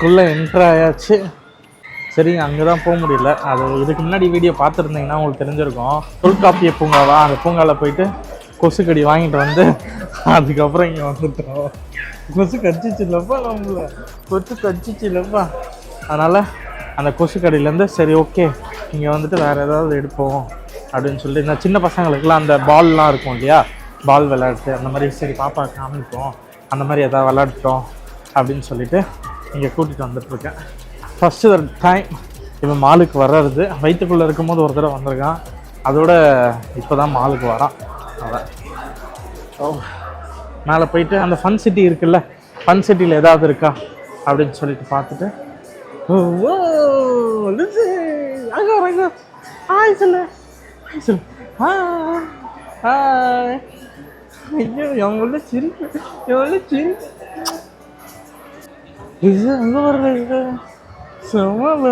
ஃபீனிக்ஸ்குள்ளே enter ஆயாச்சு. சரி அங்கே தான் போக முடியல. அது இதுக்கு முன்னாடி வீடியோ பார்த்துருந்தீங்கன்னா உங்களுக்கு தெரிஞ்சிருக்கும். தொல்காப்பிய பூங்காவா அந்த பூங்காவில் போயிட்டு கொசுக்கடி வாங்கிட்டு வந்து அதுக்கப்புறம் இங்கே வந்துட்டோம். கொசு கடிச்சிச்சு இல்லைப்பா நம்மள. கொசு கடிச்சிச்சு இல்லைப்பா அதனால் அந்த கொசு கடியிலேருந்து சரி ஓகே இங்கே வந்துட்டு வேறு ஏதாவது எடுப்போம் அப்படின்னு சொல்லிட்டு இந்த சின்ன பசங்களுக்குலாம் அந்த பால்லாம் இருக்கும் இல்லையா? பால் விளையாட்டு அந்த மாதிரி சரி பாப்பா காமிப்போம். அந்த மாதிரி எதாவது விளையாட்டோம் அப்படின்னு சொல்லிட்டு இங்கே கூட்டிகிட்டு வந்துட்டுருக்கேன். ஃபஸ்ட்டு டைம் இவன் மாலுக்கு வர்றது. வயிற்றுக்குள்ளே இருக்கும்போது ஒரு தடவை வந்திருக்கான். அதோட இப்போ தான் மாலுக்கு வரான். அவன். ஓ மேலே போயிட்டு அந்த ஃபன் சிட்டி இருக்குல்ல ஃபன் சிட்டியில் ஏதாவது இருக்கா அப்படின்னு சொல்லிட்டு பார்த்துட்டு ஓ அங்கே அங்க வா, ஆய் ஹாய் சொல்லு. ஹாய் சொல்லு. ஹாய் ஹாய் ஐயோ எவ்வளோ சிரிப்பு எவ்வளோ சிரிப்பு. இது அங்கே வர்ற இது? செம்மல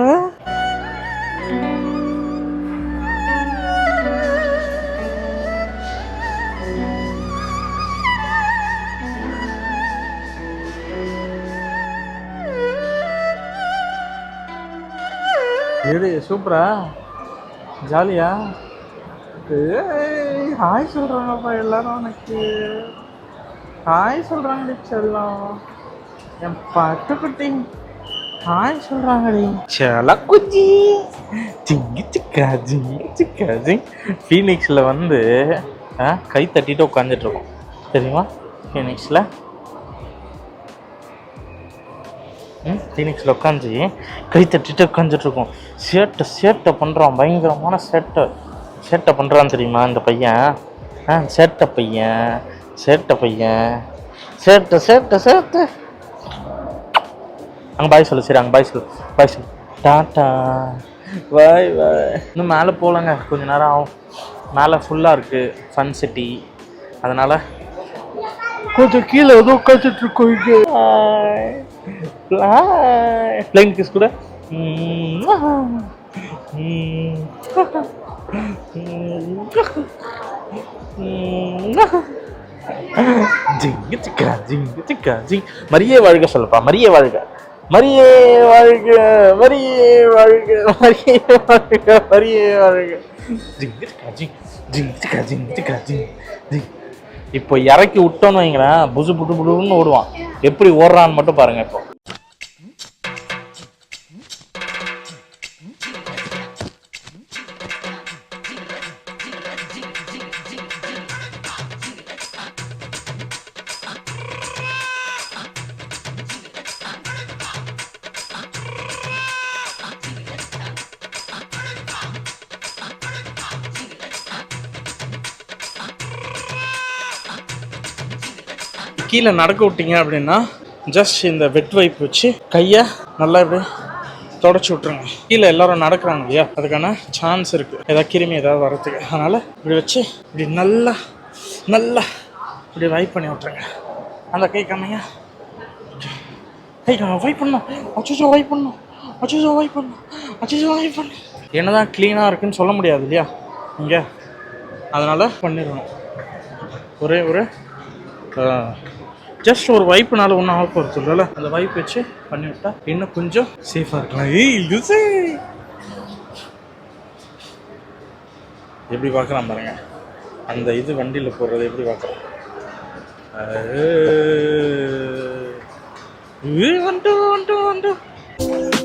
சூப்பரா. ஜாலியா? ஏய் ஹாய் சொல்கிறாங்கப்பா எல்லாரும் எனக்கு ஹாய் சொல்கிறாங்க செல்லம். என் பட்டுக்குட்டி ஹாய் சொல்கிறாங்களே செல குச்சி. ஜிங்கி சிக்கா ஜிங்கி சிக்கா ஜிங் ஃபீனிக்ஸில் வந்து ஆ, கை தட்டிட்டு உட்காந்துட்ருக்கோம் தெரியுமா? ஃபீனிக்ஸில் ம் ஃபீனிக்ஸில் உட்காந்து கை தட்டிட்டு உட்காந்துட்ருக்கோம் சேட்டை சேட்டை பண்ணுறான் பயங்கரமான சேட்டை. சேட்டை பண்ணுறான் தெரியுமா இந்த பையன்? ஆ சேட்டை பையன் சேட்டை பையன். சேட்டை சேட்டை சேட்டை. அங்கே பாய் சொல்லு சரி அங்கே பாய் சொல்லு பாய் சொல்லு. டாட்டா பாய் பாய் இன்னும் மேலே போகலங்க. கொஞ்ச நேரம் ஆகும். மேலே ஃபுல்லாக இருக்குது ஃபன் சிட்டி அதனால் கொஞ்சம் கீழே ஏதோ உட்காந்துட்டு இருக்கோம் இங்கே. பிளைன் கிஸ் கூட? ஜிங்க ம். ஜிங்கு சிக்கா ஜிங்கு சிக்கா ஜிங். மரிய வாழ்க சொல்லப்பா மரிய வாழ்க. மரியே வாழ்க மரியே வாழ்க மரியே வாழ்க மரியே வாழ்க. இப்போ இறக்கி விட்டோன்னு வைங்களேன் புசு புட்டு புடுன்னு ஓடுவான். எப்படி ஓடுறான்னு மட்டும் பாருங்க இப்போ. கீழே நடக்க விட்டீங்க அப்படின்னா ஜஸ்ட் இந்த வெட் வைப் வச்சு கையை நல்லா இப்படி தொடச்சி விட்ருங்க கீழே எல்லாரும் நடக்கிறாங்க இல்லையா? அதுக்கான சான்ஸ் இருக்குது ஏதாவது கிருமி ஏதாவது வரத்துக்கு அதனால் இப்படி வச்சு இப்படி நல்லா நல்லா இப்படி வைப் பண்ணி விட்ருங்க அந்த கை காமையா கை காம வைப் பண்ணும் அச்சோ வைப் பண்ணும் அச்சோ வைப் பண்ணும் அச்சோ வைப் பண்ணும் என்னதான் க்ளீனாக இருக்குன்னு சொல்ல முடியாது இல்லையா? இங்கே. அதனால் பண்ணிடணும். ஒரே ஒரு ஜஸ்ட் ஒரு வைப்புனால ஒன்றும் ஆக போகிறது இல்லைல்ல அந்த வைப் வச்சு பண்ணி விட்டா இன்னும் கொஞ்சம் சேஃபாக இருக்கலாம் ஏய் லுசே எப்படி பார்க்குறான் பாருங்க. அந்த இது வண்டியில் போடுறது எப்படி பார்க்குறான் வந்துட்டு வந்துட்டு வந்துட்டு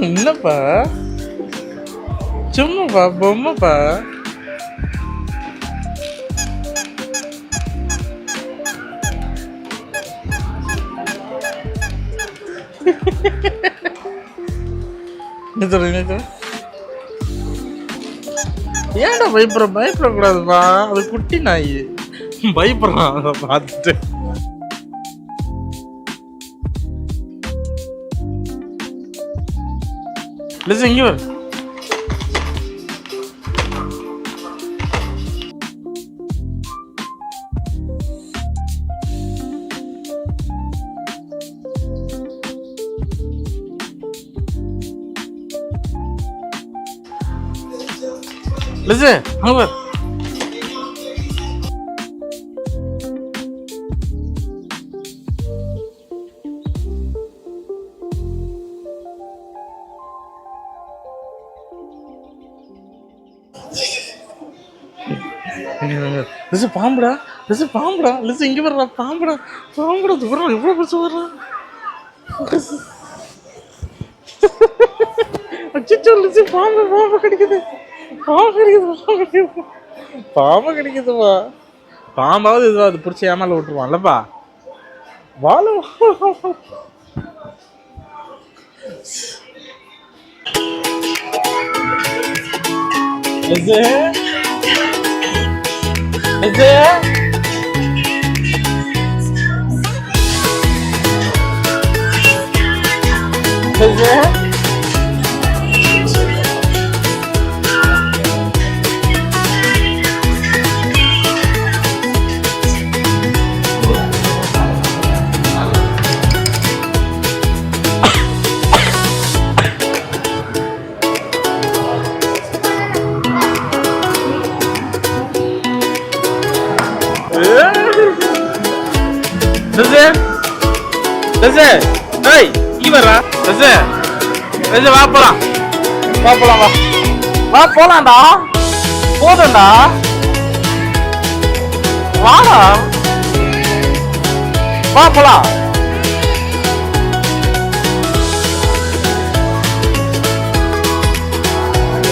என்னப்பா? சும்மாப்பா பொம்மைப்பா. என்ன சொல்றீங்க ஏன்டா பயப்படுற? பயப்படக்கூடாதுப்பா. அது குட்டி நாய். பயப்படுறான் அதை பார்த்துட்டு. லிசன் இங்கே வரு லிசு லிசு பாம்புடா. லிசு பாம்புடா. லிசு இங்கே வர்றா. பாம்புடா. பாம்புடா தூரம் எவ்வளோ பிடிச்சி வர்றா? அச்சோ லிசு பாம்பு பாம்பு கடிக்குது. பாம்பு கடிக்குது பாம்பு கடிக்குது. பாம்பு கிடைக்குதுப்பா. பாம்பாவது இதுவா அது பிடிச்சி ஏமால விட்டுருவான்லப்பா. வாழ லிசு லிசு லிசு லிசு வர்றா? லிசு லிசு வா போலாம். வா போலாம் வா. வா போலாம்டா. போதும்டா. வாடா. வா போலாம்.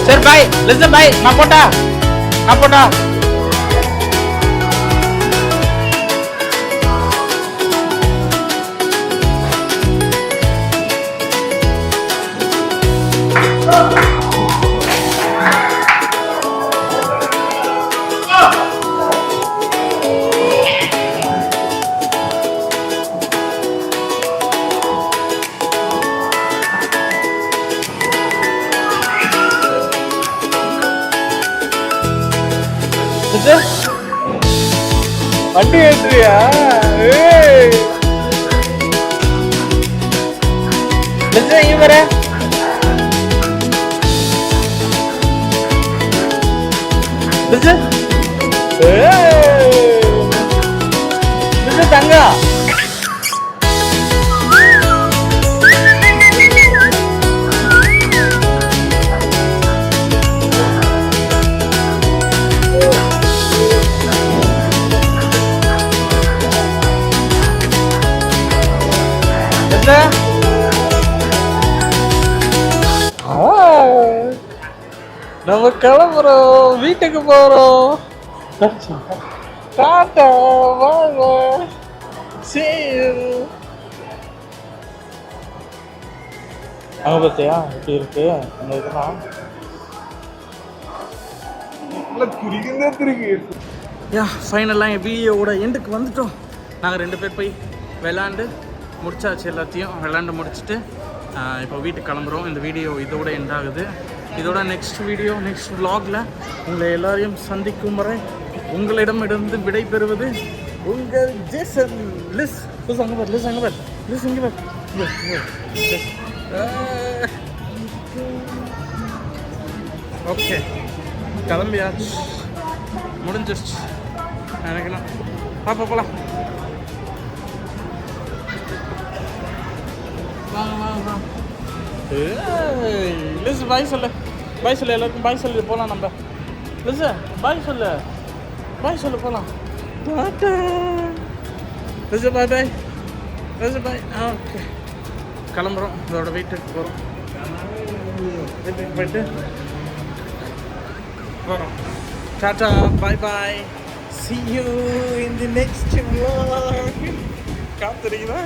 சரி பாய் லிசன் பாய் நான் போட்டா நான் போட்டா வண்டி ஏற்றுறியா ஏய். லிசன் இங்க வர ஏய். நம்ம கிளம்புறோம். வீட்டுக்கு போறோம். டாட்டா வாங்க. see you அங்க பார்த்தியா எப்படி இருக்கு இந்த இதெல்லாம் யா ஃபைனலாக என் வீடியோவோட எண்டுக்கு வந்துட்டோம். நாங்கள் ரெண்டு பேர் போய் விளாண்டு முடிச்சாச்சு எல்லாத்தையும். விளாண்டு முடிச்சுட்டு இப்போ வீட்டுக்கு கிளம்புறோம். இந்த வீடியோ இதோட எண்ட் ஆகுது. இதோட நெக்ஸ்ட் வீடியோ நெக்ஸ்ட் விலாகில் உங்களை எல்லாரையும் சந்திக்கும் வரை உங்களிடமிருந்து விடை பெறுவது உங்கள் ஜேசன். லிஸ் லிஸ் அங்கே பார் லிஸ் அங்கே பார் லிஸ் இங்கே பார். ஓகே கிளம்பியாச்சு முடிஞ்சிருச்சு. நினைக்கலாம். என்ன பாப்பா போலாம். வாங்க வாங்க வாங்க. லிஸ் பாய் சொல்லு. பாய் சொல்லு எல்லாருக்கும் பாய் சொல்லு போகலாம் நம்ம. லிஸ் பாய் சொல்லு. பாய் சொல்லு போகலாம் tata Liz bye bye Liz bye okay கிளம்புறோம். இதோட வீட்டுக்கு போகிறோம் வீட்டுக்கு போயிட்டு போகிறோம் tata bye bye see you in the next vlog. காத்திருக்குதா